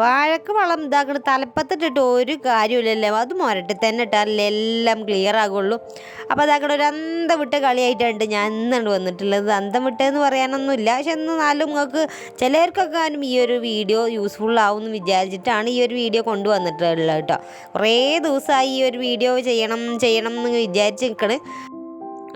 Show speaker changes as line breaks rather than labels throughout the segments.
വാഴക്ക് വളം ഇതാക്കണ. തലപ്പത്തിട്ടിട്ട് ഒരു കാര്യമില്ലല്ലോ അത് മുരട്ടി തന്നെ ഇട്ടാലല്ലേ എല്ലാം ക്ലിയർ ആകുള്ളൂ. അപ്പോൾ അതാക്കണ ഒരു അന്തം വിട്ട കളിയായിട്ടുണ്ട് ഞാൻ ഇന്നാണ് വന്നിട്ടുള്ളത്. അന്തം വിട്ടതെന്ന് പറയാനൊന്നുമില്ല. പക്ഷെ എന്നാലും നിങ്ങൾക്ക് ചിലർക്കൊക്കെ ആണ് ഈ ഒരു വീഡിയോ യൂസ്ഫുൾ ആവുമെന്ന് വിചാരിച്ചിട്ടാണ് ഈ ഒരു വീഡിയോ കൊണ്ടുവന്നിട്ടുള്ളത് കേട്ടോ. കുറേ ദിവസമായി ഈ ഒരു വീഡിയോ ചെയ്യണം ചെയ്യണം എന്ന് വിചാരിച്ച് നിൽക്കണ്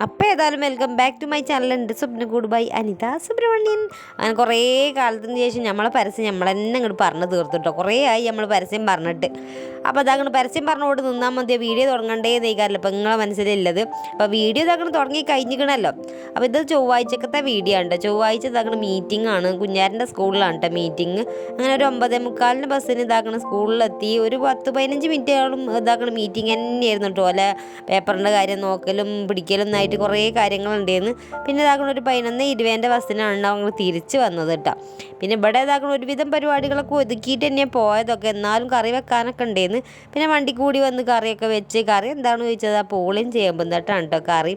അപ്പോൾ ഏതായാലും welcome back to my channel എന്റെ സ്വപ്ന കൂട് ബൈ അനിത സുബ്രഹ്മണ്യൻ. അങ്ങനെ കുറേ കാലത്തിന് ശേഷം നമ്മളെ പരസ്യം നമ്മൾ തന്നെ അങ്ങോട്ട് പറഞ്ഞു തീർത്തിട്ടോ കുറേ ആയി നമ്മൾ പരസ്യം പറഞ്ഞിട്ട്. അപ്പോൾ അതങ്ങനെ പരസ്യം പറഞ്ഞുകൊണ്ട് നിന്നാൽ മതി. വീഡിയോ തുടങ്ങണ്ടേ നെയ്ക്കാറില്ല അപ്പോൾ നിങ്ങളെ മനസ്സിലുള്ളത് അപ്പോൾ വീഡിയോ ഇതങ്ങനെ തുടങ്ങി കഴിഞ്ഞിക്കണല്ലോ. അപ്പോൾ ഇത് ചൊവ്വാഴ്ചക്കത്തെ വീഡിയോ ഉണ്ട് ചൊവ്വാഴ്ച ഇതാക്കണ മീറ്റിംഗ് ആണ്. കുഞ്ഞാരന്റെ സ്കൂളിലാണ് കേട്ടോ മീറ്റിംഗ് അങ്ങനെ ഒരു ഒമ്പതേ മുക്കാലിന് ബസ്സിന് ഇതാക്കണ സ്കൂളിലെത്തി ഒരു പത്ത് പതിനഞ്ച് മിനിറ്റോളം ഇതാക്കണ മീറ്റിംഗ് തന്നെയായിരുന്നു കേട്ടോ അല്ല? പേപ്പറിന്റെ കാര്യം നോക്കലും പിടിക്കലും എന്നായിട്ട് കുറേ കാര്യങ്ങളുണ്ടായിരുന്നു പിന്നെ ഇതാക്കണ ഒരു പതിനൊന്ന് ഇരുപതിന്റെ ബസ്സിനാണ് ഞങ്ങൾ തിരിച്ച് വന്നത് കേട്ടോ. പിന്നെ ഇവിടെ ഇതാക്കണ ഒരുവിധം പരിപാടികളൊക്കെ ഒതുക്കിയിട്ട് തന്നെയാണ് പോയതൊക്കെ. എന്നാലും കറി വെക്കാനൊക്കെ ഉണ്ടായിരുന്നു പിന്നെ വണ്ടി കൂടി വന്ന് കറിയൊക്കെ വെച്ച് കറി എന്താണെന്ന് ചോദിച്ചത്? ആ പൂളിയും ചേമ്പും തട്ടാണ് കേട്ടോ കറി.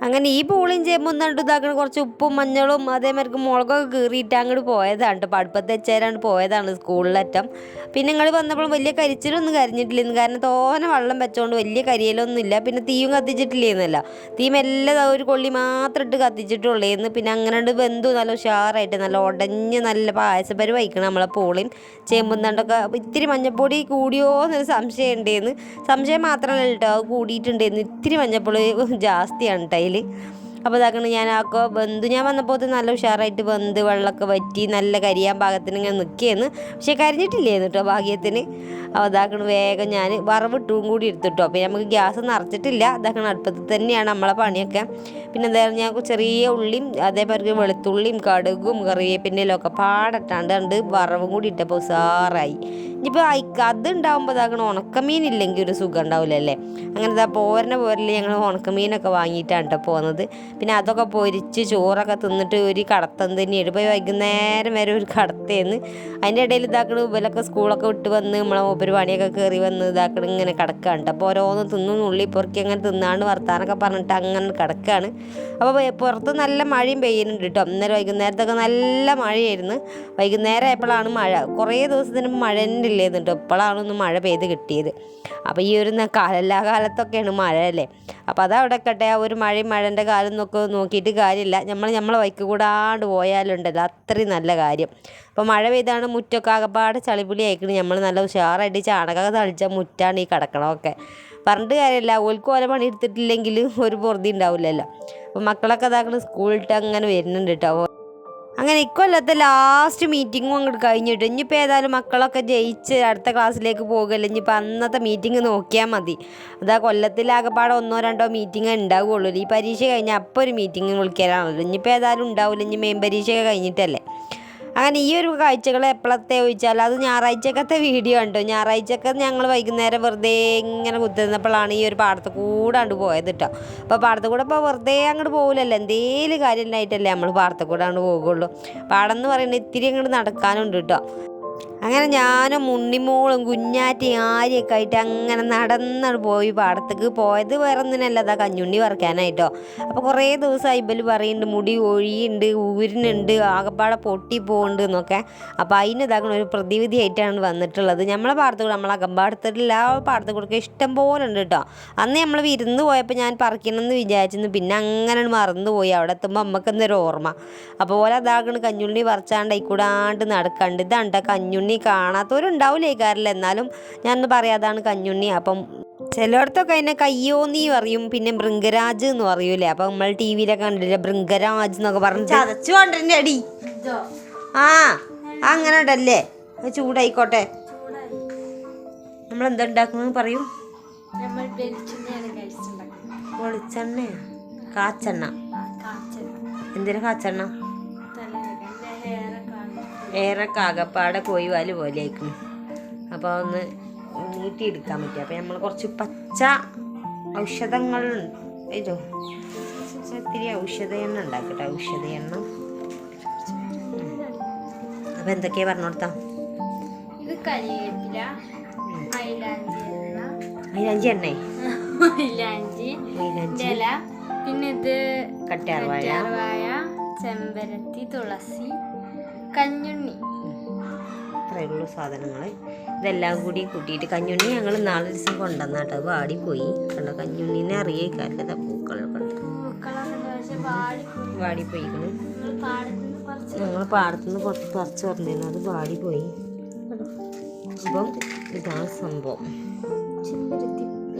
അങ്ങനെ ഈ പൂളിയും ചേമ്പും ഇതാക്കണ കുറച്ച് ഉപ്പും മഞ്ഞളും അതേമാതിരി മുളകൊക്കെ കീറിയിട്ട് അങ്ങോട്ട് പോയതാണ്. കേട്ടോ വെച്ചേരാണ് പോയതാണ് സ്കൂളിലറ്റം പിന്നെ നിങ്ങൾ വന്നപ്പോൾ വലിയ കരിച്ചിലൊന്നും കരിഞ്ഞിട്ടില്ലെന്ന്. കാരണം തോനെ വെള്ളം വെച്ചോണ്ട് വലിയ കരിയലൊന്നും ഇല്ല. പിന്നെ തീയും കത്തിച്ചിട്ടില്ലേന്നല്ല. തീ മെല്ലെ ഒരു കൊള്ളി മാത്രം ഇട്ട് കത്തിച്ചിട്ടുള്ളേന്ന് പിന്നെ അങ്ങനെ ബന്ധു നല്ല ഉഷാറായിട്ട് നല്ല ഉടഞ്ഞ് നല്ല പായസപ്പരി വഹിക്കണം നമ്മളെ പൂളിയും ചേമ്പും തണ്ടൊക്കെ ഇത്തിരി മഞ്ഞപ്പൊടി കൂടിയോ എന്നൊരു സംശയം ഉണ്ടേന്ന്. സംശയം മാത്രമല്ല കേട്ടോ. അത് കൂടിയിട്ടുണ്ടേന്ന്. ഇത്തിരി മഞ്ഞപ്പൊടി ജാസ്തിയാണ് കേട്ടോ. അതിൽ അപ്പോൾ ഇതാക്കണം ഞാൻ ആക്കോ ബന്ധു ഞാൻ വന്നപ്പോൾ നല്ല ഉഷാറായിട്ട് ബന്ധു വെള്ളമൊക്കെ വറ്റി നല്ല കരിയാൻ പാകത്തിന് ഇങ്ങനെ നിൽക്കുകയെന്ന് പക്ഷേ കരിഞ്ഞിട്ടില്ലേന്ന് കേട്ടോ ഭാഗ്യത്തിന്. അപ്പോൾ ഇതാക്കണം വേഗം ഞാൻ വറവിട്ടും കൂടി എടുത്തിട്ടോ അപ്പോൾ നമുക്ക് ഗ്യാസ് നിറച്ചിട്ടില്ല ഇതാക്കണം അടുപ്പത്ത് തന്നെയാണ് നമ്മളെ പണിയൊക്കെ. പിന്നെ എന്തായാലും ഞാൻ ചെറിയ ഉള്ളിയും അതേപോലെ വെളുത്തുള്ളിയും കടുകും കറിവേപ്പിന്റെലും ഒക്കെ പാടട്ടാണ്ട് കണ്ട് വറവും കൂടി ഇട്ടപ്പോൾ ഉസാറായി. ഇനിയിപ്പോൾ അത് ഉണ്ടാകുമ്പോൾ ഇതാക്കണം ഉണക്കമീൻ ഇല്ലെങ്കിൽ ഒരു സുഖം ഉണ്ടാവില്ലല്ലേ? അങ്ങനെ ഇതാ പോരണ പോരൽ ഞങ്ങൾ ഉണക്കമീനൊക്കെ വാങ്ങിയിട്ടാണ് കേട്ടോ പോകുന്നത് പിന്നെ അതൊക്കെ പൊരിച്ച് ചോറൊക്കെ തിന്നിട്ട് ഒരു കടത്തം തന്നെയാണ് ഇപ്പോൾ വൈകുന്നേരം വരെ ഒരു കടത്തേന്ന് അതിന്റെ ഇടയിൽ ഇതാക്കണ ഇവലൊക്കെ സ്കൂളൊക്കെ വിട്ട് വന്ന് നമ്മളെ മൂപ്പര് പണിയൊക്കെ കയറി വന്ന് ഇതാക്കണ ഇങ്ങനെ കിടക്കാണ്ട് അപ്പോൾ ഓരോന്ന് തിന്നും ഉള്ളി പൊറുക്കി അങ്ങനെ തിന്നാണ്ട് വർത്താനൊക്കെ പറഞ്ഞിട്ട് അങ്ങനെ കിടക്കുകയാണ് അപ്പോൾ പുറത്ത് നല്ല മഴയും പെയ്യുന്നുണ്ട് കേട്ടോ ഇന്നലെ വൈകുന്നേരത്തൊക്കെ നല്ല മഴയായിരുന്നു. വൈകുന്നേരം ആയപ്പോഴാണ് മഴ. കുറേ ദിവസത്തിന് മഴ തന്നെ ഇല്ലായിരുന്നു കേട്ടോ ഇപ്പോഴാണ് ഒന്ന് മഴ പെയ്ത് കിട്ടിയത്. അപ്പോൾ ഈ ഒരു എല്ലാ കാലത്തൊക്കെയാണ് മഴ അല്ലേ? അപ്പോൾ അതവിടെ കട്ടെ ആ ഒരു മഴയും മഴന്റെ കാലം നോക്കി നോക്കിയിട്ട് കാര്യമില്ല. നമ്മൾ നമ്മളെ വൈക്ക് കൂടാണ്ട് പോയാലുണ്ടല്ലോ. അത്രയും നല്ല കാര്യം. അപ്പോൾ മഴ പെയ്താണ് മുറ്റൊക്കെ ആകപ്പാട് ചളിപിളി നമ്മൾ നല്ല ഉഷാറായിട്ട് ചാണകമൊക്കെ തളിച്ച മുറ്റാണ് ഈ കിടക്കണമൊക്കെ പറഞ്ഞിട്ട് കാര്യമില്ല ഓൽക്ക് ഓല പണി എടുത്തിട്ടില്ലെങ്കിൽ ഒരു പൊറുതി ഉണ്ടാവില്ലല്ലോ അപ്പോൾ മക്കളൊക്കെ ഇതാക്കണ സ്കൂളിട്ട് അങ്ങനെ വരുന്നുണ്ട് കേട്ടോ അങ്ങനെ ഇക്കൊല്ലത്തെ ലാസ്റ്റ് മീറ്റിങ്ങും അങ്ങോട്ട് കഴിഞ്ഞിട്ട് ഇനിയിപ്പോൾ ഏതായാലും മക്കളൊക്കെ ജയിച്ച് അടുത്ത ക്ലാസ്സിലേക്ക് പോകുമല്ലോ ഇനിയിപ്പോൾ അന്നത്തെ മീറ്റിംഗ് നോക്കിയാൽ മതി. അതാ കൊല്ലത്തിലാകെപ്പാടെ ഒന്നോ രണ്ടോ മീറ്റിംഗ് ഉണ്ടാവുകയുള്ളൂ ഈ പരീക്ഷ കഴിഞ്ഞാൽ അപ്പോൾ ഒരു മീറ്റിംഗ് വിളിക്കാനാണല്ലോ ഇനിയിപ്പോൾ ഏതായാലും ഉണ്ടാവില്ല ഇനി മെയിൻ പരീക്ഷയൊക്കെ കഴിഞ്ഞിട്ടല്ലേ. അങ്ങനെ ഈ ഒരു കാഴ്ചകൾ എപ്പോഴത്തെ ചോദിച്ചാൽ അത് ഞായറാഴ്ചക്കത്തെ വീഡിയോ ഉണ്ട് ഞായറാഴ്ചക്ക ഞങ്ങൾ വൈകുന്നേരം വെറുതെ ഇങ്ങനെ കുത്തിരുന്നപ്പോഴാണ് ഈ ഒരു പാടത്ത് കൂടെ അങ്ങോട്ട് പോയത് കേട്ടോ അപ്പോൾ പാടത്ത് കൂടെ ഇപ്പോൾ വെറുതെ അങ്ങോട്ട് പോകില്ലല്ലോ എന്തേലും കാര്യം ഉണ്ടായിട്ടല്ലേ നമ്മൾ പാടത്ത് കൂടെ അങ്ങോട്ട് പോകുള്ളൂ പാടം എന്ന് പറയുന്നത് ഇത്തിരി അങ്ങോട്ട് നടക്കാനുണ്ട് കേട്ടോ അങ്ങനെ ഞാനും ഉണ്ണിമോളും കുഞ്ഞാറ്റി ആര്യൊക്കെ ആയിട്ട് അങ്ങനെ നടന്നാണ് പോയി പാടത്തേക്ക്. പോയത് വേറെ ഒന്നിനല്ല അതാ കഞ്ഞുണ്ണി വറക്കാനായിട്ടോ അപ്പോൾ കുറേ ദിവസമായി ഇബൽ പറയുന്നുണ്ട് മുടി ഒഴിയുണ്ട് ഊരിനുണ്ട് ആകപ്പാടെ പൊട്ടി പോകുന്നുണ്ട് എന്നൊക്കെ. അപ്പോൾ ഇതാക്കണ ഒരു പ്രതിവിധി ആയിട്ടാണ് വന്നിട്ടുള്ളത്. നമ്മളെ പാടത്ത് കൂടെ നമ്മളെ അകമ്പാടത്തില്ല പാടത്ത് കൂടെ ഇഷ്ടം പോലെ ഉണ്ട് കേട്ടോ. അന്ന് നമ്മൾ വിരുന്ന് പോയപ്പോൾ ഞാൻ പറിക്കണമെന്ന് വിചാരിച്ചിരുന്നു. പിന്നെ അങ്ങനെ മറന്നുപോയി അവിടെ എത്തുമ്പോൾ അമ്മയ്ക്ക് എന്തൊരു ഓർമ്മ. അപ്പോൾ പോലെ അതാകണ് കഞ്ഞുണ്ണി പറിച്ചാണ്ട് കൂടാണ്ട് നടക്കണ്ട്. ഇതാണ്ട കഞ്ഞുണ്ണി കാണാത്തവരുണ്ടാവില്ലേ കാറില്ല എന്നാലും ഞാനൊന്ന് പറയാതാണ് കഞ്ഞുണ്ണി. അപ്പം ചിലയിടത്തൊക്കെ അതിനെ കയ്യോന്നി പറയും പിന്നെ ബൃംഗരാജ് എന്ന് പറയൂലേ? അപ്പം നമ്മൾ ടി വിയിലൊക്കെ കണ്ടില്ലേ ബൃംഗരാജ് എന്നൊക്കെ പറഞ്ഞു ചതച്ചു അടി ആ അങ്ങനെ ഉണ്ടല്ലേ? ചൂടായിക്കോട്ടെ. നമ്മൾ എന്താ ഉണ്ടാക്കുന്നു പറയും വെളിച്ചെണ്ണ കാച്ചെണ്ണ. എന്തിനാ കാച്ചെണ്ണ? ഏറെ കാകപ്പാടെ കോയിവാൽ പോലെ ആയിരിക്കും അപ്പോൾ ഒന്ന് നീട്ടിയെടുക്കാൻ പറ്റും. അപ്പോൾ നമ്മൾ കുറച്ച് പച്ച ഔഷധങ്ങൾ ഇതോ ഇത്തിരി ഔഷധ എണ്ണ ഉണ്ടാക്കട്ടെ ഔഷധ എണ്ണ അപ്പോൾ എന്തൊക്കെയാ പറഞ്ഞു കൊടുത്താ?
ഇത് കരിവേപ്പില മൈലാഞ്ചി എണ്ണ.
മൈലാഞ്ചി
ഇല പിന്നെ ഇത്
കറ്റാർവാഴ
ചെമ്പരത്തി തുളസി കഞ്ഞുണ്ണി.
ഇത്രയേ ഉള്ളൂ സാധനങ്ങൾ ഇതെല്ലാം കൂടി കൂട്ടിയിട്ട് കഞ്ഞുണ്ണി ഞങ്ങൾ നാല് ദിവസം കൊണ്ടുവന്നാട്ടോ അത് വാടിപ്പോയി. കണ്ടോ? കഞ്ഞുണ്ണീനെ അറിയിക്കാറില്ല. പൂക്കളൊക്കെ വാടിപ്പോയിക്കണം. ഞങ്ങൾ പാടത്തുനിന്ന് കുറച്ച് പറിച്ച് പറഞ്ഞിരുന്നു. അത് വാടിപ്പോയി. അപ്പം ഇതാണ് സംഭവം.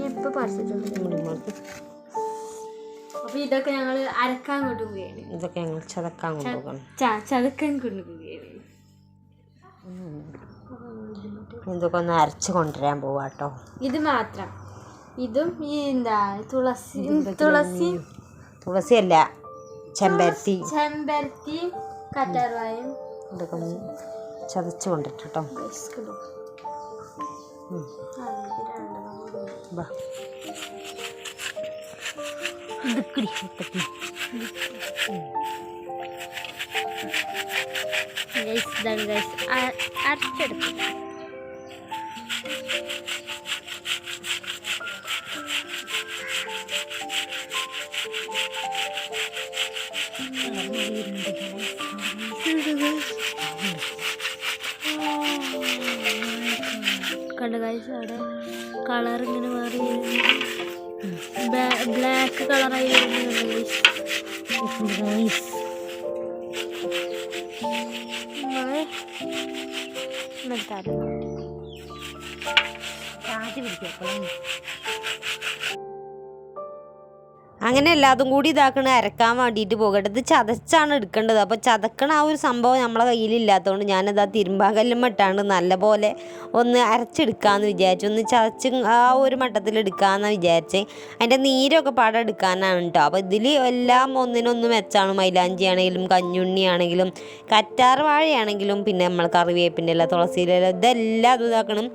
ഇപ്പം പറിച്ചിട്ടുണ്ട്?
മുടിമാർക്ക്
അപ്പൊ ഇതൊക്കെ ഞങ്ങൾ അരക്കാൻ കൊണ്ടുപോവുകയാണ്.
ഇതൊക്കെ ഞങ്ങൾ ചതക്കാൻ കൊണ്ടുപോകണം
ചതക്കാൻ കൊണ്ടുപോവുകയാണ്.
ഇതൊക്കെ ഒന്ന് അരച്ച് കൊണ്ടുവരാൻ പോവാട്ടോ.
ഇത് മാത്രം. ഇതും ഈ എന്താ തുളസി തുളസി.
തുളസി അല്ല ചെമ്പരത്തി.
ചെമ്പരത്തി കറ്റാർവായും
ഇതൊക്കെ ഒന്ന് കൊണ്ടിട്ടോ കൊണ്ടിട്ട് കേട്ടോ ഉം. വാ. ഇടുക്കിടി, ഇടുക്കി.
അരച്ചെടുക്കും കണ്ട കാഴ്ച അവിടെ കളർ ഇങ്ങനെ മാറി ബ്ലാക്ക് കളറായി വരുന്നുണ്ട്
Nice.
നിർത്താലോ
കാറ്റ് പിടിക്കും. അങ്ങനെ എല്ലാതും കൂടി ഇതാക്കണ അരക്കാൻ വേണ്ടിയിട്ട് പോകട്ടെ ഇത് ചതച്ചാണ് എടുക്കേണ്ടത് അപ്പോൾ ചതക്കണ ആ ഒരു സംഭവം നമ്മളെ കയ്യിലില്ലാത്തതുകൊണ്ട് ഞാനത് ആ തിരുമ്പാകല്ലും മട്ടാണ്ട് നല്ലപോലെ ഒന്ന് അരച്ചെടുക്കാമെന്ന് വിചാരിച്ചു. ഒന്ന് ചതച്ച് ആ ഒരു മട്ടത്തിൽ എടുക്കാമെന്ന് വിചാരിച്ചത് അതിന്റെ നീരൊക്കെ പാടെ എടുക്കാനാണ് കേട്ടോ അപ്പോൾ ഇതിൽ എല്ലാം ഒന്നിനൊന്ന് മെച്ചാണ്. മൈലാഞ്ചി ആണെങ്കിലും കഞ്ഞുണ്ണി ആണെങ്കിലും കറ്റാർ വാഴയാണെങ്കിലും പിന്നെ നമ്മൾ കറിവേപ്പിന്റെ ഇല തുളസിയില ഇതെല്ലാം ഇതാക്കണം.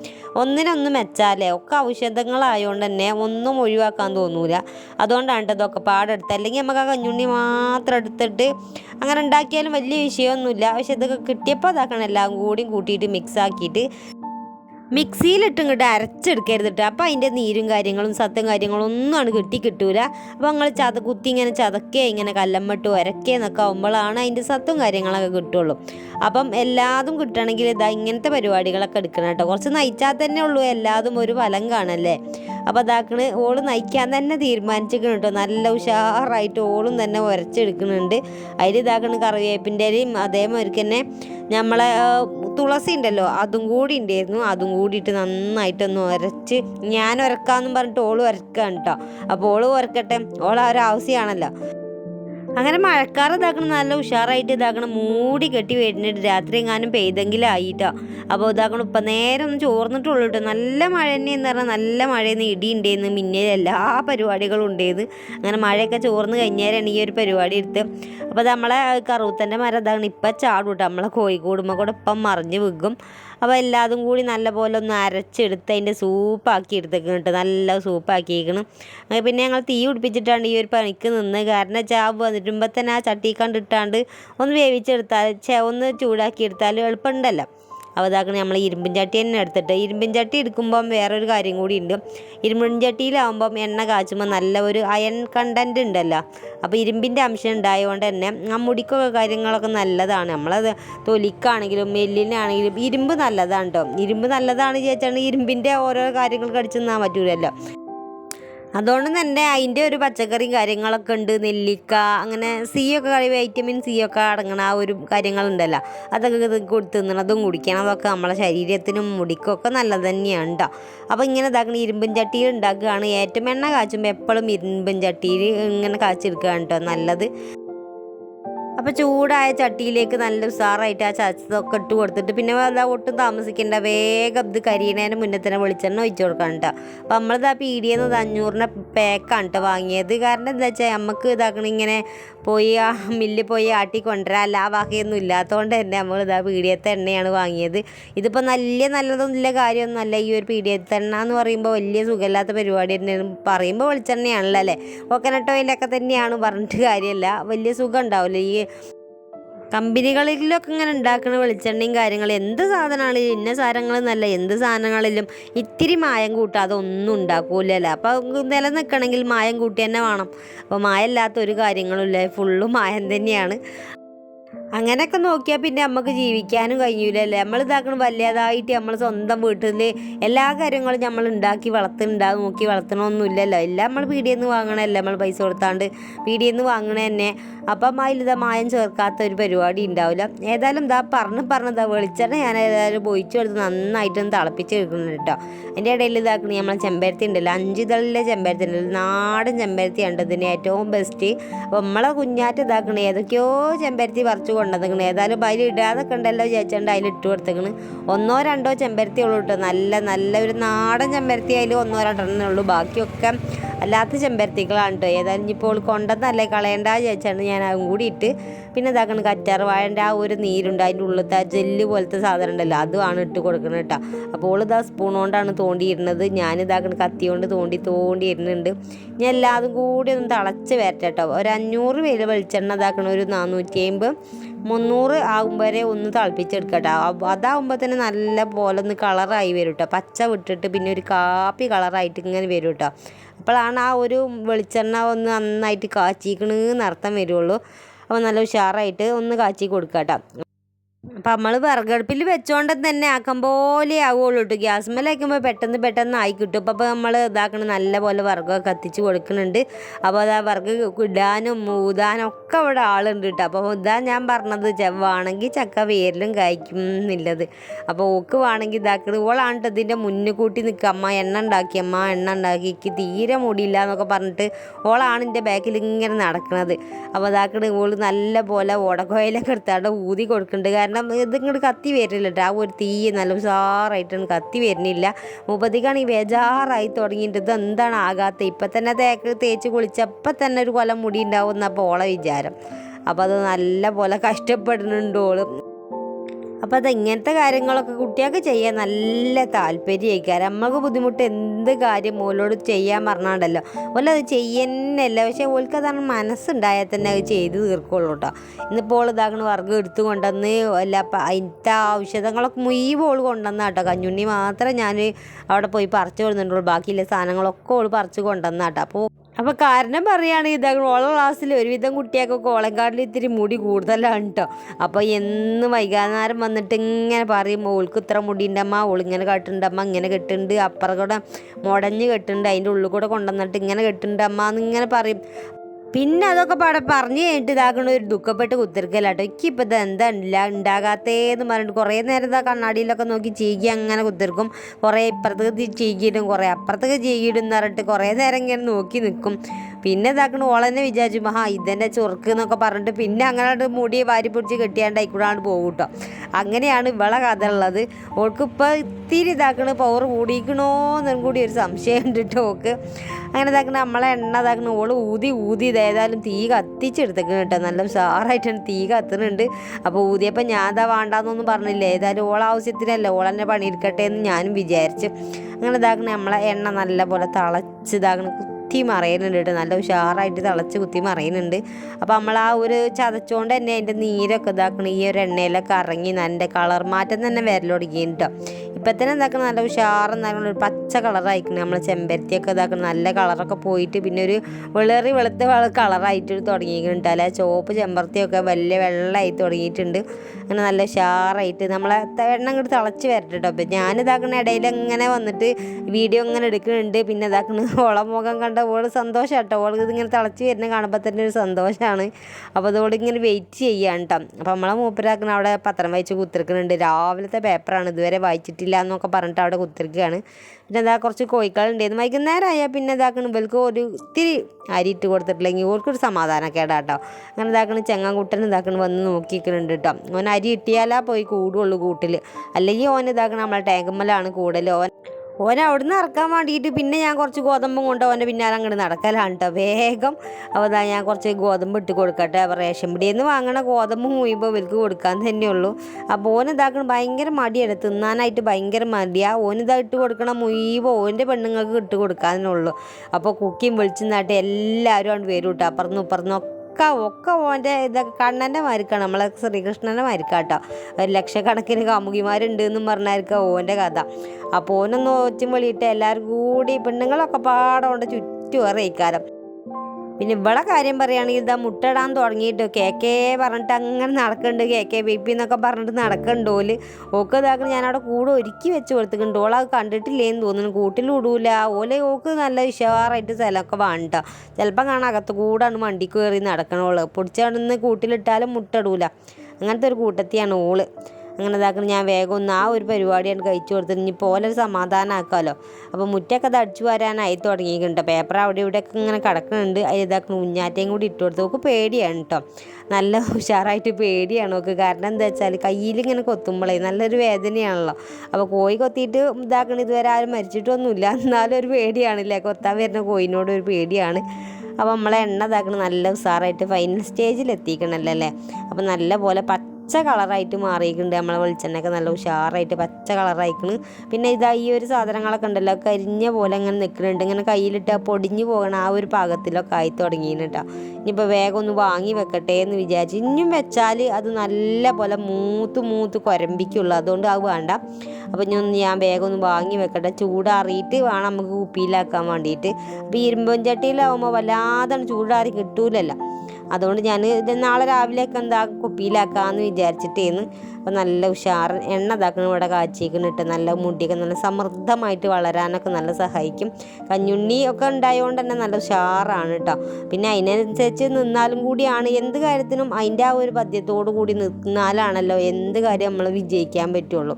ഒന്നിനൊന്ന് മെച്ചാലേ ഒക്കെ ഔഷധങ്ങളായതുകൊണ്ട് തന്നെ ഒന്നും ഒഴിവാക്കാൻ തോന്നൂല. അതുകൊണ്ടാണ് ഇതൊക്കെ പാടെടുത്ത് അല്ലെങ്കിൽ നമുക്ക് ആ കഞ്ഞുണ്ണി മാത്രം എടുത്തിട്ട് അങ്ങനെ ഉണ്ടാക്കിയാലും വലിയ വിഷയമൊന്നുമില്ല. പക്ഷെ ഇതൊക്കെ കിട്ടിയപ്പോൾ അതാക്കണം എല്ലാം കൂടിയും കൂട്ടിയിട്ട് മിക്സ് ആക്കിയിട്ട് മിക്സിയിലിട്ട് ഇങ്ങോട്ട് അരച്ചെടുക്കരുത് കേട്ടോ. അപ്പോൾ അതിന്റെ നീരും കാര്യങ്ങളും സത്തും കാര്യങ്ങളും ഒന്നും ആണ് കിട്ടി കിട്ടൂല. അപ്പോൾ നിങ്ങൾ ചത കുത്തി ഇങ്ങനെ ചതക്കേ ഇങ്ങനെ കല്ലമ്മട്ട് ഉരക്കേ എന്നൊക്കെ ആകുമ്പോഴാണ് അതിന്റെ സത്തും കാര്യങ്ങളൊക്കെ കിട്ടുള്ളൂ. അപ്പം എല്ലാതും കിട്ടണമെങ്കിൽ ഇതാ ഇങ്ങനത്തെ പരിപാടികളൊക്കെ എടുക്കണം കേട്ടോ. കുറച്ച് നയിച്ചാൽ തന്നെ ഉള്ളൂ. എല്ലാതും ഒരു ഫലം കാണല്ലേ. അപ്പോൾ അതാക്കണ് ഓൾ നയിക്കാൻ തന്നെ തീരുമാനിച്ചിരിക്കണം കേട്ടോ. നല്ല ഉഷാറായിട്ട് ഓളും തന്നെ ഉരച്ചെടുക്കുന്നുണ്ട്. അതിൽ ഇതാക്കണ് കറിവേപ്പിന്റെ അതേമാതിരി തന്നെ നമ്മളെ തുളസി ഉണ്ടല്ലോ അതും കൂടി ഉണ്ടായിരുന്നു. അതും കൂടിയിട്ട് നന്നായിട്ടൊന്ന് ഉരച്ച് ഞാൻ ഉരക്കാന്നും പറഞ്ഞിട്ട് ഓൾ ഉരക്കാണ് കേട്ടോ അപ്പോൾ ഓൾ ഉരക്കട്ടെ ഓളെ ഒരു ആവശ്യമാണല്ലോ. അങ്ങനെ മഴക്കാറ് ഇതാക്കണം നല്ല ഉഷാറായിട്ട് ഇതാക്കണം മൂടി കെട്ടി വരുന്നുണ്ട്. രാത്രി എങ്ങാനും പെയ്തെങ്കിലായിട്ടോ. അപ്പോൾ ഇതാക്കണം ഇപ്പം നേരം ഒന്ന് ചോർന്നിട്ടുള്ളൂ കേട്ടോ. നല്ല മഴ തന്നെയെന്ന് പറഞ്ഞാൽ നല്ല മഴയെന്ന് ഇടി ഉണ്ടായിരുന്നു മിന്നൽ എല്ലാ പരിപാടികളും ഉണ്ടേന്ന്. അങ്ങനെ മഴയൊക്കെ ചോർന്ന് കഴിഞ്ഞേരാണ് ഈ ഒരു പരിപാടി എടുത്ത്. അപ്പോൾ നമ്മളെ കറുത്തന്റെ മരം ഇതാണ്. ഇപ്പം ചാടും കേട്ടോ. നമ്മളെ കോഴിക്കോടുമ്പോൾ കൂടെ ഇപ്പം മറിഞ്ഞ് വിൽക്കും അപ്പോൾ എല്ലാതും കൂടി നല്ലപോലെ ഒന്ന് അരച്ചെടുത്ത് അതിന്റെ സൂപ്പാക്കി എടുത്തേക്കണം കേട്ടോ. നല്ല സൂപ്പാക്കിയേക്കണം. പിന്നെ ഞങ്ങൾ തീ പിടിപ്പിച്ചിട്ടാണ് ഈ ഒരു പണിക്ക് നിന്ന്. കാരണം ചാവ് വന്നിട്ടുമ്പോൾ തന്നെ ആ ചട്ടി കണ്ടിട്ടാണ്ട് ഒന്ന് വേവിച്ചെടുത്താൽ ചേ ഒന്ന് ചൂടാക്കി എടുത്താൽ എളുപ്പമുണ്ടല്ലോ അപ്പോൾ ഇതാക്കണ നമ്മൾ ഇരുമ്പിൻ ചട്ടി തന്നെ എടുത്തിട്ട് ഇരുമ്പിൻ ചട്ടി എടുക്കുമ്പം വേറൊരു കാര്യം കൂടി ഉണ്ട് ഇരുമ്പിൻ ചട്ടിയിലാവുമ്പം എണ്ണ കാച്ചുമ്പോൾ നല്ല ഒരു അയൺ കണ്ടന്റ് ഉണ്ടല്ലോ. അപ്പോൾ ഇരുമ്പിന്റെ അംശം ഉണ്ടായതുകൊണ്ട് തന്നെ ആ മുടിക്കൊക്കെ കാര്യങ്ങളൊക്കെ നല്ലതാണ്. നമ്മളത് തൊലിക്കാണെങ്കിലും മെല്ലിനാണെങ്കിലും ഇരുമ്പ് നല്ലതാണ് കേട്ടോ ഇരുമ്പ് നല്ലതാണ് ചോദിച്ചാൽ ഇരുമ്പിന്റെ ഓരോ കാര്യങ്ങൾ കടിച്ചെന്നാൽ പറ്റൂലല്ലോ. അതുകൊണ്ട് തന്നെ അതിന്റെ ഒരു പച്ചക്കറി കാര്യങ്ങളൊക്കെ ഉണ്ട്. നെല്ലിക്ക അങ്ങനെ സി ഒക്കെ വൈറ്റമിൻ സി ഒക്കെ അടങ്ങണ ആ ഒരു കാര്യങ്ങളുണ്ടല്ലോ. അതൊക്കെ തിന്നണതും കുടിക്കണതൊക്കെ നമ്മളെ ശരീരത്തിനും മുടിക്കൊക്കെ നല്ലത് തന്നെയാണ് കേട്ടോ അപ്പോൾ ഇങ്ങനെ ഇതാക്കണ ഇരുമ്പൻ ചട്ടിയിൽ ഉണ്ടാക്കുകയാണ്. ഏറ്റവും എണ്ണ കാച്ചുമ്പോൾ എപ്പോഴും ഇരുമ്പൻ ചട്ടിയിൽ ഇങ്ങനെ കാച്ചെടുക്കുകയാണ് കേട്ടോ നല്ലത്. അപ്പോൾ ചൂടായ ചട്ടിയിലേക്ക് നല്ല ഉസാറായിട്ട് ആ ചതച്ചതൊക്കെ ഇട്ട് കൊടുത്തിട്ട് പിന്നെ അതാ ഒട്ടും താമസിക്കേണ്ട വേഗം ഇത് കരിയണേന് മുന്നേ തന്നെ വെളിച്ചെണ്ണ ഒഴിച്ചു കൊടുക്കണം കേട്ടോ അപ്പോൾ നമ്മളിത് പീടിയെന്ന് ഇത് അഞ്ഞൂറിന്റെ പാക്കാണ് കേട്ടോ വാങ്ങിയത്. കാരണം എന്താ വെച്ചാൽ നമുക്ക് ഇതാക്കണ ഇങ്ങനെ പോയി ആ മില്ലിൽ പോയി ആട്ടി കൊണ്ടുവരാൻ അല്ല ആ വകയൊന്നും ഇല്ലാത്തതുകൊണ്ട് തന്നെ നമ്മൾ ഇതാ പീടിയത്തെ എണ്ണയാണ് വാങ്ങിയത്. ഇതിപ്പോൾ നല്ല നല്ലതൊന്നുമില്ല കാര്യമൊന്നുമല്ല. ഈ ഒരു പീടിയത്തെ എണ്ണ എന്ന് പറയുമ്പോൾ വലിയ സുഖമില്ലാത്ത പരിപാടി തന്നെയാണ് പറയുമ്പോൾ വെളിച്ചെണ്ണയാണല്ലോ അല്ലേ? കോക്കനട്ട് ഓയിലൊക്കെ തന്നെയാണ് പറഞ്ഞിട്ട് കാര്യമല്ല. വലിയ സുഖം ഉണ്ടാവില്ല. ഈ കമ്പനികളിലൊക്കെ ഇങ്ങനെ ഉണ്ടാക്കുന്ന വെളിച്ചെണ്ണയും കാര്യങ്ങളും എന്ത് സാധനമാണെങ്കിലും ഇന്ന സാധനങ്ങളെന്നല്ല എന്ത് സാധനങ്ങളിലും ഇത്തിരി മായം കൂട്ടാതെ ഒന്നും ഉണ്ടാക്കൂലല്ലോ? അപ്പോൾ നിലനിൽക്കണമെങ്കിൽ മായം കൂട്ടി തന്നെ വേണം. അപ്പോൾ മായമില്ലാത്ത ഒരു കാര്യങ്ങളും ഇല്ല. ഫുള്ള് മായം തന്നെയാണ്. അങ്ങനെയൊക്കെ നോക്കിയാൽ പിന്നെ നമുക്ക് ജീവിക്കാനും കഴിയൂലല്ലേ. നമ്മൾ ഇതാക്കണം വലിയതായിട്ട് നമ്മൾ സ്വന്തം വീട്ടിൽ എല്ലാ കാര്യങ്ങളും നമ്മൾ ഉണ്ടാക്കി വളർത്തുന്നുണ്ടാകും നോക്കി വളർത്തണമൊന്നുമില്ലല്ലോ എല്ലാം നമ്മൾ പീടിയിൽ നിന്ന് വാങ്ങണമല്ലേ നമ്മൾ പൈസ കൊടുത്താണ്ട് പീടിയിൽ നിന്ന് വാങ്ങണ തന്നെ അപ്പം അതിലിത മായം ചേർക്കാത്ത ഒരു പരിപാടി ഉണ്ടാവില്ല ഏതായാലും ഇതാ പറഞ്ഞ് പറഞ്ഞതാ വെളിച്ചെണ്ണ ഞാൻ ഏതായാലും പൊയിച്ചു കൊടുത്ത് നന്നായിട്ടൊന്ന് തിളപ്പിച്ച് എടുക്കുന്നുണ്ട് കേട്ടോ അതിന്റെ ഇടയിൽ ഇതാക്കണ നമ്മളെ ചെമ്പരത്തി ഉണ്ടല്ലോ. അഞ്ച് തള്ളിലെ ചെമ്പരത്തി ഉണ്ടല്ലോ. നാടൻ ചെമ്പരത്തി ഉണ്ട് ഇതിന് ഏറ്റവും ബെസ്റ്റ് അപ്പം നമ്മളെ കുഞ്ഞാറ്റ് ഇതാക്കണേ ഏതൊക്കെയോ ചെമ്പരത്തി പറിച്ച് കൊണ്ടുവന്നിക്കണേ ഏതായാലും അതിൽ ഇടാതൊക്കെ ഉണ്ടല്ലോ വിചാരിച്ചുകൊണ്ട് അതിൽ ഇട്ട് കൊടുത്തേക്കണ്. ഒന്നോ രണ്ടോ ചെമ്പരത്തി ഉള്ളൂ കേട്ടോ നല്ല നല്ല ഒരു നാടൻ ചെമ്പരത്തി അതിൽ ഒന്നോ രണ്ടെണ്ണേ ഉള്ളൂ. ബാക്കിയൊക്കെ അല്ലാത്ത ചെമ്പരത്തികളാണ് കേട്ടോ ഏതായാലും ഇനിയിപ്പോൾ കൊണ്ടുവന്നല്ലേ കളയണ്ട വിചാരിച്ചാണ് ഞാൻ അതും കൂടി ഇട്ട് പിന്നെ ഇതാക്കണം കറ്റാർ വാഴന്റെ ആ ഒരു നീരുണ്ട്. അതിന്റെ ഉള്ളിലത്തെ ആ ജെല്ല് പോലത്തെ സാധനം ഉണ്ടല്ലോ അതുമാണ് ഇട്ട് കൊടുക്കുന്നത് കേട്ടോ അപ്പോൾ ഇതാ സ്പൂൺ കൊണ്ടാണ് തോണ്ടിയിരുന്നത്. ഞാനിതാക്കണം കത്തി കൊണ്ട് തോണ്ടി തോണ്ടി ഇരുന്നുണ്ട് ഞാൻ എല്ലാതും കൂടി ഒന്ന് തിളച്ച് വരട്ടെ കേട്ടോ ഒരു അഞ്ഞൂറ് പേര് വെളിച്ചെണ്ണ ഇതാക്കണം ഒരു നാനൂറ്റി അമ്പത് മുന്നൂറ് ആകുമ്പോൾ വരെ ഒന്ന് തിളപ്പിച്ചെടുക്കട്ടെ. അതാകുമ്പോൾ തന്നെ നല്ല പോലെ ഒന്ന് കളറായി വരും കേട്ടോ പച്ച വിട്ടിട്ട് പിന്നെ ഒരു കാപ്പി കളറായിട്ട് ഇങ്ങനെ വരും കേട്ടോ അപ്പോഴാണ് ആ ഒരു വെളിച്ചെണ്ണ ഒന്ന് നന്നായിട്ട് കാച്ചിക്കണെന്ന് അർത്ഥം വരുള്ളൂ. അപ്പോൾ നല്ല ഉഷാറായിട്ട് ഒന്ന് കാച്ചി കൊടുക്കുക കേട്ടോ അപ്പം നമ്മൾ വിറകടുപ്പിൽ വെച്ചോണ്ട് തന്നെ ആക്കം പോലെ ആവുള്ളൂ കേട്ടോ ഗ്യാസ് മേലെ വയ്ക്കുമ്പോൾ പെട്ടെന്ന് പെട്ടെന്ന് ആയി കിട്ടും. അപ്പം അപ്പോൾ നമ്മൾ ഇതാക്കണം നല്ല പോലെ വിറകൊക്കെ കത്തിച്ച് കൊടുക്കുന്നുണ്ട് അപ്പോൾ അത് ആ വിറക് ഇടാനും ഊതാനും ഒക്കെ അവിടെ ആളുണ്ട് കേട്ടോ അപ്പോൾ ഇതാ ഞാൻ പറഞ്ഞത് വേണമെങ്കിൽ ചക്ക വേരിലും കായ്ക്കും എന്നുള്ളത് അപ്പോൾ ഓക്ക് വേണമെങ്കിൽ ഇതാക്കണം. ഓളാണ് ഇതിന്റെ മുന്നിൽ കൂട്ടി നിൽക്കുക അമ്മ എണ്ണ ഉണ്ടാക്കി അമ്മ എണ്ണ ഉണ്ടാക്കി എനിക്ക് തീരെ മുടിയില്ല എന്നൊക്കെ പറഞ്ഞിട്ട് ഓളാണ് എന്റെ ബാക്കിൽ ഇങ്ങനെ നടക്കുന്നത് അപ്പോൾ ഇതാക്കണ. ഓൾ നല്ല പോലെ ഓടക്കോയിലൊക്കെ എടുത്താണ്ട് ഊതി കൊടുക്കുന്നുണ്ട് കാരണം ഇത് ഇങ്ങോട്ട് കത്തി കേട്ടോ ആ ഒരു തീ നല്ല ഉഷാറായിട്ടാണ് കത്തി വരുന്നില്ല. മുപ്പതിക്കാണെങ്കിൽ ബേജാറായി തുടങ്ങിയിട്ട് ഇത് എന്താണ് ആകാത്ത? ഇപ്പം തന്നെ തേക്ക് തേച്ച് കുളിച്ചപ്പം തന്നെ ഒരു കൊല മുടി ഉണ്ടാവും എന്നപ്പോൾ ഓളെ വിചാരം. അപ്പോൾ അത് നല്ല പോലെ കഷ്ടപ്പെടുന്നുണ്ട് ഓൾ. അപ്പോൾ അത് ഇങ്ങനത്തെ കാര്യങ്ങളൊക്കെ കുട്ടികൾക്ക് ചെയ്യാൻ നല്ല താല്പര്യമായിക്കാരം അമ്മയ്ക്ക് ബുദ്ധിമുട്ട് എന്ത് കാര്യം മോലോട് ചെയ്യാൻ പറഞ്ഞാണ്ടല്ലോ. ഓല അത് ചെയ്യുന്നല്ല പക്ഷേ ഓൾക്ക് അതാണ് മനസ്സുണ്ടായാൽ തന്നെ അത് ചെയ്ത് തീർക്കുള്ളൂ കേട്ടോ ഇന്നിപ്പോൾ ഇതാകണ വർഗം എടുത്തു കൊണ്ടുവന്ന് അല്ല അതിന്റെ ഔഷധങ്ങളൊക്കെ മുഴുവൻ ഓൾ കൊണ്ടുവന്ന കേട്ടോ കഞ്ഞുണ്ണി മാത്രമേ ഞാൻ അവിടെ പോയി പറിച്ചു കൊടുക്കുന്നുള്ളൂ ബാക്കിയുള്ള സാധനങ്ങളൊക്കെ ഓൾ പറിച്ച് കൊണ്ടുവന്ന കേട്ടോ അപ്പോൾ അപ്പോൾ കാരണം പറയുകയാണെങ്കിൽ ഇതാ ഓള ക്ലാസ്സിൽ ഒരുവിധം കുട്ടികൾക്കൊക്കെ ഓളങ്കാട്ടിൽ ഇത്തിരി മുടി കൂടുതലാണ് കേട്ടോ അപ്പോൾ എന്ന് വൈകുന്നേരം വന്നിട്ട് ഇങ്ങനെ പറയും ഓൾക്ക് ഇത്ര മുടി ഉണ്ടമ്മ ഓളിങ്ങനെ കെട്ടുണ്ടമ്മ ഇങ്ങനെ കെട്ടുന്നുണ്ട് അപ്പുറം കൂടെ മുടഞ്ഞ് കെട്ടുന്നുണ്ട് അതിന്റെ ഉള്ളിൽ കൂടെ കൊണ്ടുവന്നിട്ട് ഇങ്ങനെ കെട്ടുന്നുണ്ട് അമ്മ എന്നിങ്ങനെ പറയും. പിന്നെ അതൊക്കെ പാടെ പറഞ്ഞു കഴിഞ്ഞിട്ട് ഇതാക്കണ ഒരു ദുഃഖപ്പെട്ട് കുത്തിരിക്കലാട്ടോ. എനിക്കിപ്പോൾ ഇത് എന്താ ഇല്ല ഉണ്ടാകാത്തേന്ന് പറഞ്ഞിട്ട് കുറേ നേരം ഇതാ കണ്ണാടിയിലൊക്കെ നോക്കി ചീകി അങ്ങനെ കുത്തിരിക്കും. കുറേ ഇപ്പുറത്തേക്ക് ചീകിയിടും കുറേ അപ്പുറത്തേക്ക് ചീകിയിടും എന്ന് പറഞ്ഞിട്ട് കുറേ നേരം ഇങ്ങനെ നോക്കി നിൽക്കും പിന്നെ ഇതാക്കണ ഓളെന്നെ വിചാരിച്ചു മഹാ ഇതെന്നെ ചൊറുക്ക് എന്നൊക്കെ പറഞ്ഞിട്ട് പിന്നെ അങ്ങനെ മുടി വാരി പിടിച്ച് കെട്ടിയാണ്ട് ആയിക്കൂടാണ്ട് പോകും കേട്ടോ. അങ്ങനെയാണ് ഇവളെ കഥ ഉള്ളത്. ഓൾക്ക് ഇപ്പോൾ ഇത്തിരി ഇതാക്കണ പവർ കൂടിയിരിക്കണോന്നും കൂടി ഒരു സംശയം ഉണ്ട് ഓക്ക്. അങ്ങനെ ഇതാക്കണ നമ്മളെ എണ്ണ ഇതാക്കണ ഓൾ ഊതി ഊതി ഇത് ഏതായാലും തീ കത്തിച്ചെടുത്തേക്കണ കേട്ടോ. നല്ല ഉഷാറായിട്ടാണ് തീ കത്തുന്നുണ്ട് അപ്പോൾ ഊതിയപ്പോൾ ഞാൻ അതാ വേണ്ടാന്നൊന്നും പറഞ്ഞില്ല. ഏതായാലും ഓൾ ആവശ്യത്തിനല്ല ഓൾ തന്നെ പണിയെടുക്കട്ടെ എന്ന് ഞാനും വിചാരിച്ചു. അങ്ങനെ ഇതാക്കണ നമ്മളെ എണ്ണ നല്ല പോലെ തിളച്ച് ഇതാക്കണ കുത്തി മറയുന്നുണ്ട്. കേട്ടോ നല്ല ഉഷാറായിട്ട് തിളച്ച് കുത്തി മറയുന്നുണ്ട്. അപ്പോൾ നമ്മൾ ആ ഒരു ചതച്ചുകൊണ്ട് തന്നെ അതിന്റെ നീരൊക്കെ ഇതാക്കണം. ഈ ഒരു എണ്ണയിലൊക്കെ ഇറങ്ങി നല്ല കളർ മാറ്റം തന്നെ വരലൊടുങ്ങി കേട്ടോ ഇപ്പം തന്നെ എന്താക്കണം നല്ല ഉഷാറെന്നാലും ഒരു പച്ച കളറായിരിക്കണം നമ്മൾ ചെമ്പരത്തിയൊക്കെ ഇതാക്കണം നല്ല കളറൊക്കെ പോയിട്ട് പിന്നെ ഒരു വെളറി വെളുത്ത കളറായിട്ട് തുടങ്ങിയിട്ടുണ്ട്. അല്ലെ? ചുവപ്പ് ചെമ്പരത്തിയൊക്കെ വലിയ വെള്ളമായി തുടങ്ങിയിട്ടുണ്ട്. അങ്ങനെ നല്ല ഉഷാറായിട്ട് നമ്മളെ എണ്ണം ഇങ്ങോട്ട് തിളച്ച് വരട്ടെ കേട്ടോ അപ്പം ഞാനിതാക്കണ ഇടയിൽ ഇങ്ങനെ വന്നിട്ട് വീഡിയോ ഇങ്ങനെ എടുക്കുന്നുണ്ട്. പിന്നെ ഇതാക്കണ ഓളമുഖം കണ്ട ഓൾ സന്തോഷം കേട്ടോ ഓൾ ഇതിങ്ങനെ തിളച്ച് വരുന്ന കാണുമ്പോൾ തന്നെ ഒരു സന്തോഷമാണ് അപ്പോൾ അതോട് ഇങ്ങനെ വെയിറ്റ് ചെയ്യാൻ കേട്ടോ അപ്പോൾ നമ്മളെ മൂപ്പരാക്കുന്ന അവിടെ പത്രം വായിച്ച് കുത്തിരിക്കുന്നുണ്ട് രാവിലത്തെ പേപ്പറാണ് ഇതുവരെ വായിച്ചിട്ടില്ല. എന്നൊക്കെ പറഞ്ഞിട്ട് അവിടെ കുത്തിരിക്കുകയാണ്. പിന്നെ എന്താ കുറച്ച് കോഴിക്കളുണ്ടായിരുന്നു വൈകുന്നേരം ആയാൽ പിന്നെ ഇതാക്കണം ഇവർക്ക് ഒരു ഇത്തിരി അരി ഇട്ട് കൊടുത്തിട്ടില്ലെങ്കിൽ ഓർക്കൊരു സമാധാനക്കേടാ കേട്ടോ അങ്ങനെ ഇതാക്കണം ചെങ്ങാൻകുട്ടൻ ഇതാക്കണം വന്ന് നോക്കിക്കുന്നുണ്ട് കേട്ടോ ഓൻ അരി ഇട്ടിയാലാ പോയി കൂടുള്ളൂ കൂട്ടിൽ അല്ലെങ്കിൽ ഓൻ ഇതാക്കണം നമ്മളെ ടാങ്കുമ്മലാണ് കൂടുതൽ ഓൻ ഓൻ അവിടുന്ന് ഇറക്കാൻ വേണ്ടിയിട്ട് പിന്നെ ഞാൻ കുറച്ച് ഗോതമ്പും കൊണ്ട് അവന്റെ പിന്നാലെ അങ്ങോട്ട് നടക്കലാണ് കേട്ടോ വേഗം അപ്പോൾ ഞാൻ കുറച്ച് ഗോതമ്പ് ഇട്ട് കൊടുക്കട്ടെ. റേഷൻ പിടിയിൽ നിന്ന് വാങ്ങണ ഗോതമ്പ് മുഴുമ്പോൾ ഇവർക്ക് കൊടുക്കാൻ തന്നെയുള്ളൂ. അപ്പോൾ ഓൻ ഇതാക്കണം ഭയങ്കര മടിയാണ്. തിന്നാനായിട്ട് ഭയങ്കര മടിയാണ് ഓൻ ഇതാ ഇട്ട് കൊടുക്കണം മുഴുവൻ ഓന്റെ പെണ്ണുങ്ങൾക്ക് ഇട്ട് കൊടുക്കാനുള്ളൂ അപ്പോൾ കുക്കിയും വിളിച്ചെന്നായിട്ട് എല്ലാവരും അവിടെ വരും കേട്ടോ അപ്പുറത്തുനിന്ന് ഇപ്പുറത്തുനിന്ന് ഒക്കെ ഒക്കെ ഓന്റെ ഇതൊക്കെ കണ്ണന്റെ മാരിക്കാണ്. നമ്മളെ ശ്രീകൃഷ്ണന്റെ മാരിക്കാട്ടോ. ഒരു ലക്ഷക്കണക്കിന് കാമുകിമാരുണ്ട് എന്നും പറഞ്ഞായിരിക്കും ഓന്റെ കഥ. അപ്പോൾ ഓനൊന്ന് ഒച്ചും വെളിയിട്ട് എല്ലാവരും കൂടി പെണ്ണുങ്ങളൊക്കെ പാടം കൊണ്ട് ചുറ്റും അറിയിക്കാരം പിന്നെ ഇവിടെ കാര്യം പറയുകയാണെങ്കിൽ ഇതാ മുട്ടയിടാൻ തുടങ്ങിയിട്ട് കേക്കേ പറഞ്ഞിട്ട് അങ്ങനെ നടക്കുന്നുണ്ട് കേക്കേ ബേബി എന്നൊക്കെ പറഞ്ഞിട്ട് നടക്കുന്നുണ്ട് ഓൽ. ഓക്ക് ഇതാക്കണം ഞാനവിടെ കൂടെ ഒരുക്കി വെച്ച് കൊടുത്തിട്ടുണ്ട്. ഓളത് കണ്ടിട്ടില്ലേന്ന് തോന്നുന്നു. കൂട്ടിൽ വിടൂല. ഓലെ ഓക്ക് നല്ല ഉഷാറായിട്ട് സ്ഥലമൊക്കെ വേണ്ട ചിലപ്പം കാണാൻ അകത്ത് കൂടാണ് വണ്ടിക്ക് കയറി നടക്കണോൾ പൊടിച്ചവിടുന്ന് കൂട്ടിലിട്ടാലും മുട്ടടൂല അങ്ങനത്തെ ഒരു കൂട്ടത്തിയാണ് ഓൾ. അങ്ങനെ ഇതാക്കണം ഞാൻ വേഗം ഒന്ന് ആ ഒരു പരിപാടിയാണ് കഴിച്ചു കൊടുത്തത് ഇനി പോലെ സമാധാനമാക്കാമല്ലോ അപ്പോൾ മുറ്റൊക്കെ അത് അടിച്ചു വരാനായി തുടങ്ങിയിട്ടുണ്ട് പേപ്പർ അവിടെ ഇവിടെയൊക്കെ ഇങ്ങനെ കിടക്കുന്നുണ്ട് അതിൽ ഇതാക്കണം ഉഞ്ഞാറ്റയും കൂടി ഇട്ട് കൊടുത്തു. നോക്ക് പേടിയാണ് കേട്ടോ നല്ല ഉഷാറായിട്ട് പേടിയാണ് നോക്ക് കാരണം എന്താ വെച്ചാൽ കയ്യിൽ ഇങ്ങനെ കൊത്തുമ്പോഴേ നല്ലൊരു വേദനയാണല്ലോ. അപ്പോൾ കോഴി കൊത്തിയിട്ട് ഇതാക്കണം ഇതുവരെ ആരും മരിച്ചിട്ടൊന്നുമില്ല. എന്നാലും ഒരു പേടിയാണല്ലേ. കൊത്താൻ വരുന്ന കോഴിനോട് ഒരു പേടിയാണ്. അപ്പോൾ നമ്മളെ എണ്ണ ഇതാക്കണം നല്ല ഉഷാറായിട്ട് ഫൈനൽ സ്റ്റേജിൽ എത്തിക്കണമല്ലോ അല്ലേ? അപ്പോൾ നല്ല പോലെ പച്ച കളറായിട്ട് മാറിയിട്ടുണ്ട്. നമ്മളെ വെളിച്ചെണ്ണയൊക്കെ നല്ല ഉഷാറായിട്ട് പച്ച കളറായിക്കണ്. പിന്നെ ഇതാ ഈ ഒരു സാധനങ്ങളൊക്കെ ഉണ്ടല്ലോ കരിഞ്ഞ പോലെ ഇങ്ങനെ നിൽക്കുന്നുണ്ട് ഇങ്ങനെ കയ്യിലിട്ട് പൊടിഞ്ഞു പോകണ ആ ഒരു പാകത്തിലൊക്കെ ആയി തുടങ്ങിയിന് കേട്ടോ ഇനിയിപ്പോൾ വേഗം ഒന്ന് വാങ്ങി വെക്കട്ടെ എന്ന് വിചാരിച്ച് ഇനിയും വെച്ചാൽ അത് നല്ല പോലെ മൂത്ത് മൂത്ത് കുരമ്പിക്കുള്ളൂ. അതുകൊണ്ട് അത് വേണ്ട. അപ്പോൾ ഒന്ന് ഞാൻ വേഗം ഒന്ന് വാങ്ങി വെക്കട്ടെ. ചൂടാറിയിട്ട് വേണം നമുക്ക് കുപ്പിയിലാക്കാൻ വേണ്ടിയിട്ട്. അപ്പോൾ ഇരുമ്പൻ ചട്ടിയിലാവുമ്പോൾ വല്ലാതെ ചൂടാറി കിട്ടൂലല്ലോ. അതുകൊണ്ട് ഞാൻ ഇത് നാളെ രാവിലെയൊക്കെ എന്താ കുപ്പിയിലാക്കാമെന്ന് വിചാരിച്ചിട്ടേന്ന്. അപ്പോൾ നല്ല ഉഷാർ എണ്ണ ഇതാക്കണം ഇവിടെ കാച്ചിക്കണിട്ട് നല്ല മുടിയൊക്കെ നല്ല സമൃദ്ധമായിട്ട് വളരാനൊക്കെ നല്ല സഹായിക്കും. കഞ്ഞുണ്ണി ഒക്കെ ഉണ്ടായതുകൊണ്ട് തന്നെ നല്ല ഉഷാറാണ് കേട്ടോ പിന്നെ അതിനനുസരിച്ച് നിന്നാലും കൂടിയാണ്. എന്ത് കാര്യത്തിനും അതിന്റെ ആ ഒരു പദ്യത്തോടു കൂടി നിന്നാലാണല്ലോ എന്ത് കാര്യം നമ്മൾ വിജയിക്കാൻ പറ്റുള്ളൂ.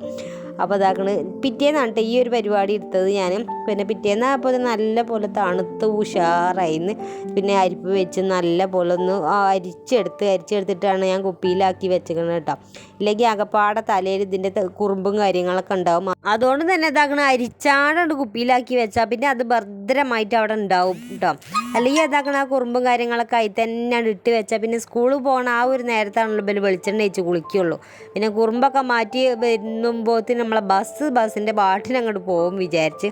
അപ്പോൾ അതാക്കണ്. പിറ്റേന്നാണ് ഈ ഒരു പരിപാടി എടുത്തത് ഞാൻ പിന്നെ പിറ്റേന്ന് അപ്പോൾ നല്ല പോലെ തണുത്ത് ഉഷാറായിന്ന്. പിന്നെ അരിപ്പ് വെച്ച് നല്ല പോലെ ഒന്ന് അരിച്ചെടുത്ത് അരിച്ചെടുത്തിട്ടാണ് ഞാൻ കുപ്പിയിലാക്കി വെച്ചേക്കുന്നത് കേട്ടോ. ഇല്ലെങ്കിൽ അകപ്പാടെ തലയിൽ ഇതിന്റെ കുറുമ്പും കാര്യങ്ങളൊക്കെ ഉണ്ടാവും. അതുകൊണ്ട് തന്നെ ഇതാക്കണ അരിച്ചാണ്ട് കുപ്പിയിലാക്കി വെച്ചാൽ പിന്നെ അത് ഭദ്രമായിട്ട് അവിടെ ഉണ്ടാവും കേട്ടോ. അല്ലെങ്കിൽ ഇതാക്കണ ആ കുറുമ്പും കാര്യങ്ങളൊക്കെ ആയി തന്നെ ഇട്ട് വെച്ചാൽ പിന്നെ സ്കൂളിൽ പോകണ ആ ഒരു നേരത്താണല്ലോ പിന്നെ വെളിച്ചെണ്ണ വെച്ച് കുളിക്കുള്ളൂ. പിന്നെ കുറുമ്പൊക്കെ മാറ്റി വരുമ്പോഴത്തേന് നമ്മളെ ബസ് ബസ്സിന്റെ ബാട്ടിനങ്ങോട്ട് പോകും വിചാരിച്ച്.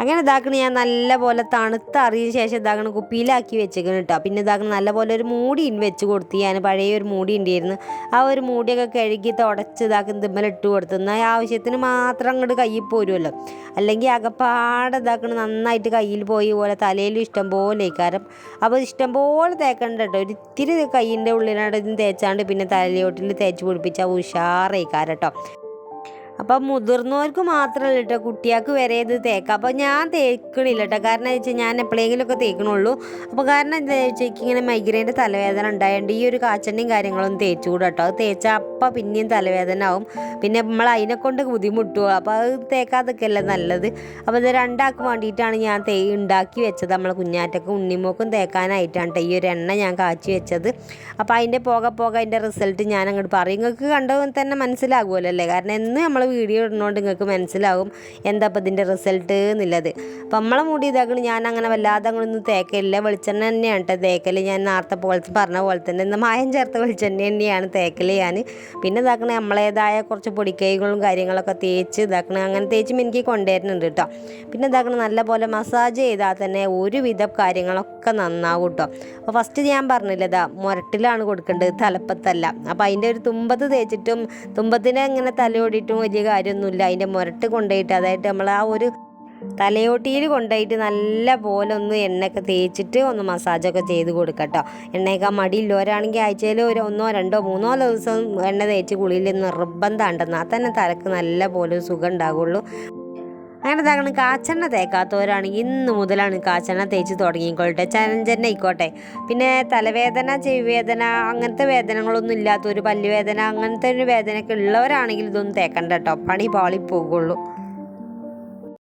അങ്ങനെ ഇതാക്കണ ഞാൻ നല്ലപോലെ തണുത്ത് അറിയ ശേഷം ഇതാക്കണ കുപ്പിയിലാക്കി വെച്ചേക്കണം കേട്ടോ പിന്നെ ഇതാക്കണ നല്ലപോലെ ഒരു മൂടി വെച്ച് കൊടുത്ത് ഞാൻ പഴയ ഒരു മൂടി ഉണ്ടായിരുന്നു ആ ഒരു മൂടിയൊക്കെ കഴുകി തുടച്ച് ഇതാക്കുന്ന തുമ്മലിട്ട് കൊടുത്തു എന്നാൽ ആവശ്യത്തിന് മാത്രം അങ്ങോട്ട് കയ്യിൽ പോരുമല്ലോ അല്ലെങ്കിൽ അകപ്പാടെ ഇതാക്കണ നന്നായിട്ട് കയ്യിൽ പോയി പോലെ തലയിലും ഇഷ്ടം പോലെ കാരണം അപ്പോൾ ഇഷ്ടം പോലെ തേക്കണ്ട കേട്ടോ ഒരു ഇത്തിരി കയ്യിന്റെ ഉള്ളിലാണ് ഇത് തേച്ചാണ്ട് പിന്നെ തലയോട്ടിൽ തേച്ച് പിടിപ്പിച്ചാൽ ഉഷാറേക്കാരം കേട്ടോ അപ്പം മുതിർന്നവർക്ക് മാത്രമല്ല കേട്ടോ കുട്ടികൾക്ക് വരെ ഇത് തേക്കാം. അപ്പോൾ ഞാൻ തേക്കണില്ല കേട്ടോ കാരണം വെച്ചാൽ ഞാൻ എപ്പോഴെങ്കിലുമൊക്കെ തേക്കണുള്ളൂ. അപ്പോൾ കാരണം എന്താ വെച്ചാൽ ഇങ്ങനെ മൈഗ്രൈന്റെ തലവേദന ഉണ്ടായതുകൊണ്ട് ഈ ഒരു കാച്ചെണ്ണയും കാര്യങ്ങളൊന്നും തേച്ചുകൂടാ കേട്ടോ അത് തേച്ചാൽ അപ്പം പിന്നെയും തലവേദന ആവും. പിന്നെ നമ്മൾ അതിനെ കൊണ്ട് ബുദ്ധിമുട്ടും അപ്പോൾ അത് തേക്കാതൊക്കെയല്ലേ നല്ലത്. അപ്പോൾ ഇത് രണ്ടാൾക്ക് വേണ്ടിയിട്ടാണ് ഞാൻ തേ ഉണ്ടാക്കി വെച്ചത്. നമ്മളെ കുഞ്ഞാറ്റക്കും ഉണ്ണിമോക്കും തേക്കാനായിട്ടാണ് ഈ ഒരു എണ്ണ ഞാൻ കാച്ചി വെച്ചത്. അപ്പോൾ അതിന്റെ പോകെ പോകെ അതിന്റെ റിസൾട്ട് ഞാൻ അങ്ങോട്ട് പറയും. നിങ്ങൾക്ക് കണ്ടത് തന്നെ മനസ്സിലാകുമല്ലോ അല്ലേ? കാരണം എന്ന് നമ്മൾ വീഡിയോ ഇടുന്നതുകൊണ്ട് നിങ്ങൾക്ക് മനസ്സിലാവും എന്താ അപ്പം ഇതിന്റെ റിസൾട്ട് എന്നുള്ളത്. അപ്പം നമ്മളെ മുടി ഇതാക്കണം ഞാൻ അങ്ങനെ വല്ലാതെ അങ്ങോട്ടൊന്നും തേക്കലില്ല. വെളിച്ചെണ്ണ തന്നെയാണ് കേട്ടോ തേക്കൽ ഞാൻ നേരത്തെ പോലെ പറഞ്ഞ പോലെ തന്നെ ഇന്ന് മായം ചേർത്ത വെളിച്ചെണ്ണ തന്നെയാണ് തേക്കൽ ഞാൻ പിന്നെ ഇതാക്കണേ നമ്മളേതായ കുറച്ച് പൊടിക്കൈകളും കാര്യങ്ങളൊക്കെ തേച്ച് ഇതാക്കണേ. അങ്ങനെ തേച്ചും എനിക്ക് കൊണ്ടുവരുന്നുണ്ട് കേട്ടോ പിന്നെ ഇതാക്കണം നല്ല പോലെ മസാജ് ചെയ്താൽ തന്നെ ഒരുവിധ കാര്യങ്ങളൊക്കെ നന്നാവും കേട്ടോ അപ്പോൾ ഫസ്റ്റ് ഞാൻ പറഞ്ഞില്ല ഇതാ മുരട്ടിലാണ് കൊടുക്കേണ്ടത് തലപ്പത്തല്ല. അപ്പോൾ അതിന്റെ ഒരു തുമ്പത്ത് തേച്ചിട്ടും തുമ്പത്തിനെ ഇങ്ങനെ തലയോടിയിട്ടും വലിയ കാര്യമൊന്നുമില്ല. അതിന്റെ മുരട്ട് കൊണ്ടുപോയിട്ട് അതായത് നമ്മൾ ആ ഒരു തലയോട്ടിയിൽ കൊണ്ടുപോയിട്ട് നല്ല പോലെ ഒന്ന് എണ്ണയൊക്കെ തേച്ചിട്ട് ഒന്ന് മസാജൊക്കെ ചെയ്ത് കൊടുക്കട്ടോ എണ്ണയൊക്കെ മടിയില്ലോരാണെങ്കിൽ ആഴ്ചയിൽ ഒരു ഒന്നോ രണ്ടോ മൂന്നോ ദിവസം എണ്ണ തേച്ച് കുളിയിൽ നിർബന്ധമുണ്ടെന്നാൽ തന്നെ തലക്ക് നല്ല പോലെ സുഖം ഉണ്ടാകുള്ളൂ അങ്ങനെ താങ്കൾ കാച്ചെണ്ണ തേക്കാത്തവരാണെങ്കിൽ ഇന്ന് മുതലാണ് കാച്ചെണ്ണ തേച്ച് തുടങ്ങിക്കോട്ടെ. ചലഞ്ച് തന്നെ ആയിക്കോട്ടെ. പിന്നെ തലവേദന ചെവിവേദന അങ്ങനത്തെ വേദനകളൊന്നും ഇല്ലാത്ത ഒരു പല്ലുവേദന അങ്ങനത്തെ ഒരു വേദനയൊക്കെ ഉള്ളവരാണെങ്കിൽ ഇതൊന്നും തേക്കണ്ട കേട്ടോ. പണി പാളി പോകുള്ളൂ